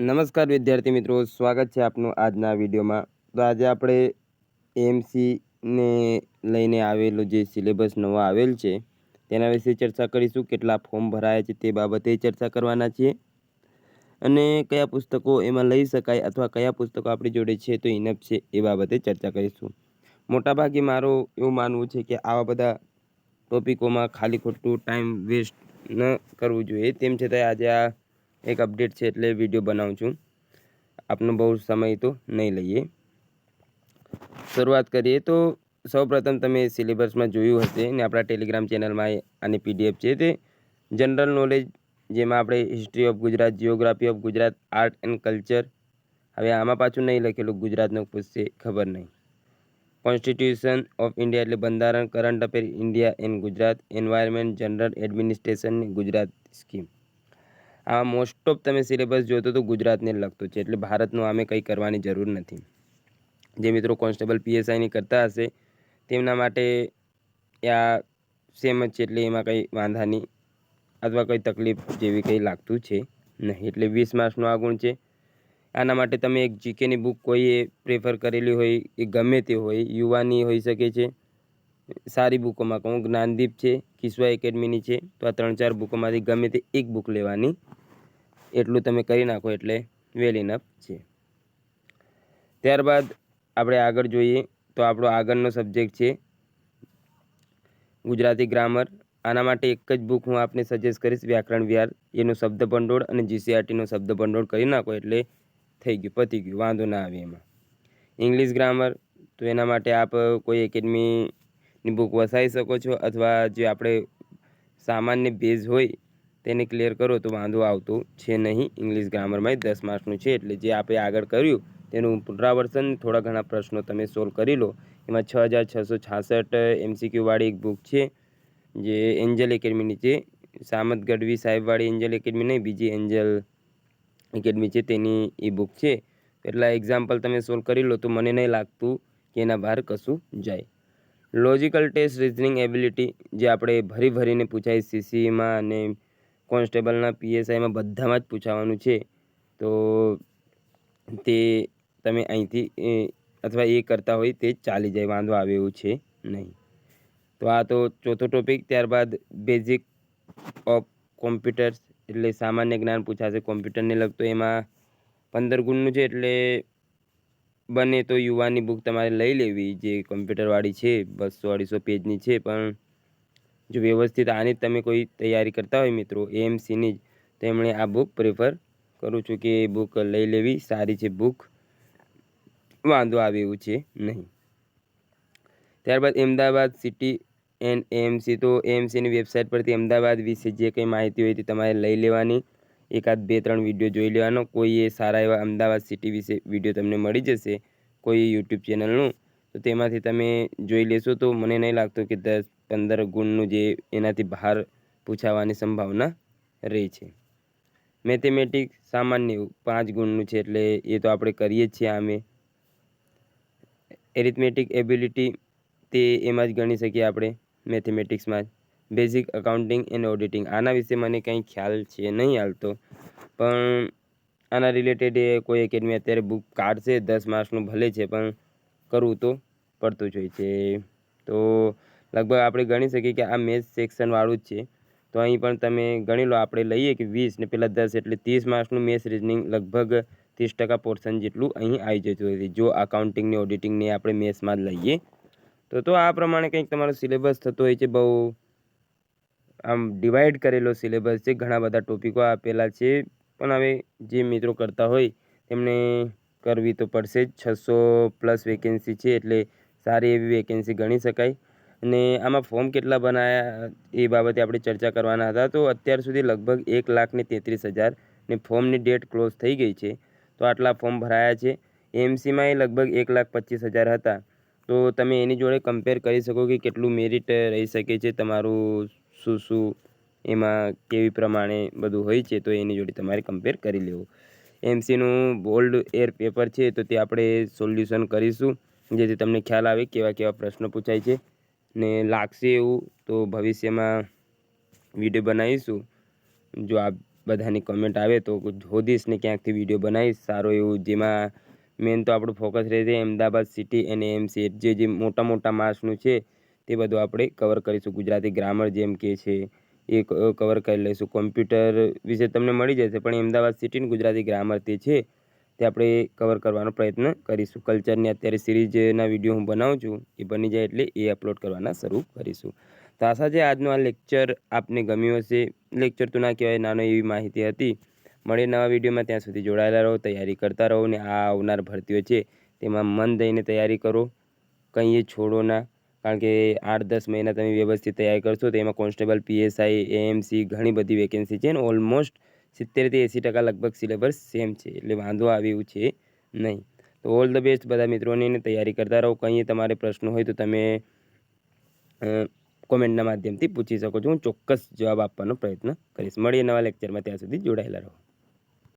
નમસ્કાર વિદ્યાર્થી મિત્રો, સ્વાગત છે આપનું આજના વિડીયોમાં. તો આજે આપણે એમસીને લઈને આવેલો જે સિલેબસ નવો આવેલ છે, તેના વિશે ચર્ચા કરીશું, કેટલા ફોર્મ ભરાયા છે તે બાબતે ચર્ચા કરવાના છીએ. અને કયા પુસ્તકો એમાં લઈ શકાય અથવા કયા પુસ્તકો આપણી જોડે છે તો ઇનફ છે એ બાબતે ચર્ચા કરીશું. મોટાભાગે મારું એવું માનવું છે કે આવા બધા ટોપિકોમાં ખાલી ખોટું ટાઈમ વેસ્ટ ન કરવું જોઈએ. તેમ છતાં આજે આ એક અપડેટ છે એટલે વીડિયો બનાવું છું. આપનો બહુ સમય તો નહીં લઈએ. શરૂઆત કરીએ તો સૌપ્રથમ તમે સિલેબસમાં જોયું હશે ને આપણા ટેલિગ્રામ ચેનલમાં આની પીડીએફ છે તે જનરલ નોલેજ, જેમાં આપણે history of Gujarat geography of Gujarat, art and culture, હવે આમાં પાછું નહીં લખેલું, ગુજરાતનું પૂછશે ખબર નહીં. કોન્સ્ટિટ્યુશન ઓફ ઇન્ડિયા એટલે બંધારણ, current affair India and Gujarat, environment, general administration Gujarat scheme. આ મોસ્ટ ઓફ તમે સિલેબસ જોતો તો ગુજરાતને લગતો છે. એટલે ભારતનું આમે કંઈ કરવાની જરૂર નથી. જે મિત્રો કોન્સ્ટેબલ પીએસઆઈની કરતા હશે, તેમના માટે આ સેમ જ છે. એટલે એમાં કંઈ વાંધા નહીં. અથવા કંઈ તકલીફ જેવી કંઈ લાગતું છે નહીં. એટલે વીસ માર્ક્સનો આ ગુણ છે. આના માટે તમે એક જીકેની બુક કોઈએ પ્રેફર કરેલી હોય, એ ગમે તે હોય, યુવાની હોઈ શકે છે. સારી બુકોમાં કહું, જ્ઞાનદીપ છે, કિસ્વા એકેડમીની છે. તો આ ત્રણ ચાર બુકોમાંથી ગમે તે એક બુક લેવાની એટલું તમે કરી નાખો એટલે વેલ ઇનફ છે. ત્યારબાદ આપણે આગળ જોઈએ તો આપણો આગળનો સબ્જેક્ટ છે ગુજરાતી ગ્રામર આના માટે એક જ બુક હું આપને સજેસ્ટ કરીશ, વ્યાકરણ વિહાર એનો શબ્દ ભંડોળ અને જીસીઆરટીનો શબ્દ ભંડોળ કરી નાખો એટલે થઈ ગયું, પતી ગયું, વાંધો ના આવે એમાં. ઇંગ્લિશ ગ્રામર તો એના માટે આપ કોઈ એકેડમીની બુક વસાવી શકો છો અથવા જે આપણે સામાન્ય બેઝ હોય તેને ક્લિયર કરો તો વાંધો આવતો છે નહીં. ઇંગ્લિશ ગ્રામરમાં દસ માર્ક્સનું છે એટલે જે આપણે આગળ કર્યું તેનું પુનરાવર્તન થોડા ઘણા પ્રશ્નો તમે સોલ્વ કરી લો. એમાં છ હજાર છસો છાસઠ એમસીક્યુવાળી એક બુક છે, જે એન્જલ એકેડમીની છે. સામત ગઢવી સાહેબવાળી એન્જલ એકેડમી નહીં, બીજી એન્જલ એકેડમી છે તેની એ બુક છે. એટલા એક્ઝામ્પલ તમે સોલ્વ કરી લો તો મને નહીં લાગતું કે એના બહાર કશું જાય. લોજિકલ ટેસ્ટ રિઝનિંગ એબિલિટી જે આપણે ભરી ભરીને પૂછાય સીસીમાં અને કોન્સ્ટેબલના પીએસઆઈમાં બધામાં જ પૂછાવાનું છે. તો તે તમે અહીંથી અથવા એ કરતા હોય તે ચાલી જાય, વાંધો આવે એવું છે નહીં. તો આ તો ચોથો ટોપિક, ત્યારબાદ બેઝિક ઓફ કોમ્પ્યુટર્સ, એટલે સામાન્ય જ્ઞાન પૂછાશે. કોમ્પ્યુટરને લગતો એમાં પંદર ગુણનું છે, એટલે બને તો યુવાની બુક તમારે લઈ લેવી, જે કોમ્પ્યુટરવાળી છે, બસો અઢીસો પેજની છે, પણ જો વ્યવસ્થિત આની તમે કોઈ તૈયારી કરતા હોય મિત્રો, એએમસીની જ, તો એમણે આ બુક પ્રેફર કરું છું કે એ બુક લઈ લેવી. સારી છે બુક વાંધો આવે એવું છે નહીં. ત્યારબાદ અમદાવાદ સિટી એન્ડ એએમસી તો એએમસીની વેબસાઇટ પરથી અમદાવાદ વિશે જે કંઈ માહિતી હોય તે તમારે લઈ લેવાની. એકાદ બે ત્રણ વીડિયો જોઈ લેવાનો. કોઈ એ સારા એવા અમદાવાદ સિટી વિશે વીડિયો તમને મળી જશે. કોઈ યુટ્યુબ ચેનલનું તો તેમાંથી તમે જોઈ લેશો તો મને નહીં લાગતું કે દસ પંદર ગુણનું જે એનાથી બહાર પૂછાવાની સંભાવના રહે છે. મેથેમેટિક્સ સામાન્ય પાંચ ગુણનું છે એટલે એ તો આપણે કરીએ જ છીએ આમે. એરિથમેટિક એબિલિટી તે એમાં જ ગણી શકીએ આપણે મેથેમેટિક્સમાં જ. બેઝિક અકાઉન્ટિંગ એન્ડ ઓડિટિંગ આના વિશે મને કંઈ ખ્યાલ છે નહીં હાલતો. પણ આના રિલેટેડ એ કોઈ એકેડમી અત્યારે બુક કાઢશે દસ માર્ક્સનું ભલે છે પણ કરવું તો પડતું જ હોય છે. તો લગભગ આપણે ગણી શકીએ કે આ મેથ્સ સેક્શનવાળું જ છે. તો અહીં પણ તમે ગણી લો, આપણે લઈએ કે વીસ ને પહેલાં દસ એટલે ત્રીસ માર્ક્સનું મેથ્સ રિઝનિંગ લગભગ ત્રીસ ટકા પોર્શન જેટલું અહીં આવી જતું હોય જો અકાઉન્ટિંગની ઓડિટિંગને આપણે મેથ્સમાં જ લઈએ. તો તો આ પ્રમાણે કંઈક તમારો સિલેબસ થતો હોય છે. બહુ આમ ડિવાઈડ કરેલો સિલેબસ છે. ઘણા બધા ટોપિકો આપેલા છે. પણ હવે જે મિત્રો કરતા હોય તેમને કરવી તો પડશે જ. છસો પ્લસ વેકેન્સી છે એટલે સારી એવી વેકેન્સી ગણી શકાય. અને આમાં ફોર્મ કેટલા બનાવ્યા એ બાબતે આપણે ચર્ચા કરવાના હતા. તો અત્યાર સુધી લગભગ એક લાખને તેત્રીસ હજાર ને ફોર્મની ડેટ ક્લોઝ થઈ ગઈ છે. તો આટલા ફોર્મ ભરાયા છે. એમસીમાં એ લગભગ એક લાખ પચીસ હજાર હતા. તો તમે એની જોડે કમ્પેર કરી શકો કે કેટલું મેરિટ રહી શકે છે, તમારું શું શું એમાં કેવી પ્રમાણે બધું હોય છે, તો એની જોડે તમારે કમ્પેર કરી લેવું. એમસીનું બોલ્ડ એર પેપર છે, તો તે આપણે સોલ્યુશન કરીશું. જેથી તમને ખ્યાલ આવે કેવા કેવા પ્રશ્નો પૂછાય છે. ને લાગશે એવું, તો ભવિષ્યમાં વીડિયો બનાવીશું. જો આ બધાની કમેન્ટ આવે તો શોધીશ ને ક્યાંકથી વીડિયો બનાવીશ. સારો એવું, જેમાં મેન તો આપણું ફોકસ રહેશે અમદાવાદ સિટી અને એમસી જે જે મોટા મોટા માસનું છે, તે બધું આપણે કવર કરીશું. ગુજરાતી ગ્રામર જેમ કે છે એ કવર કરી લઈશું. કોમ્પ્યુટર વિશે તમને મળી જશે, પણ અમદાવાદ સિટીની ગુજરાતી ગ્રામર તે છે, તે આપણે કવર કરવાનો પ્રયત્ન કરીશું. કલ્ચરની અત્યારે સિરીઝના વીડિયો હું બનાવું છું, એ બની જાય એટલે એ અપલોડ કરવાના શરૂ કરીશું. તો આશા છે આજનો આ લેક્ચર આપને ગમ્યું હશે. લેક્ચર તો ના કહેવાય, નાનો એવી માહિતી હતી. મળે નવા વિડીયોમાં ત્યાં સુધી જોડાયેલા રહો, તૈયારી કરતા રહો ને આ આવનાર ભરતીઓ છે, તેમાં મન દઈને તૈયારી કરો. કંઈ એ છોડો ના. કારણ કે આઠ, દસ મહિના તમે વ્યવસ્થિત તૈયારી કરશો તો એમાં કોન્સ્ટેબલ, પીએસઆઈ, એએમસી ઘણી બધી વેકેન્સી છે ને ઓલમોસ્ટ સિત્તેરથી એંસી ટકા લગભગ સિલેબસ સેમ છે. એટલે વાંધો આવે એવું છે નહીં. તો ઓલ ધ બેસ્ટ બધા મિત્રોને એને તૈયારી કરતા રહો. કંઈ તમારે પ્રશ્ન હોય તો તમે કોમેન્ટના માધ્યમથી પૂછી શકો છો. હું ચોક્કસ જવાબ આપવાનો પ્રયત્ન કરીશ. મળીએ નવા લેક્ચરમાં ત્યાં સુધી જોડાયેલા રહો.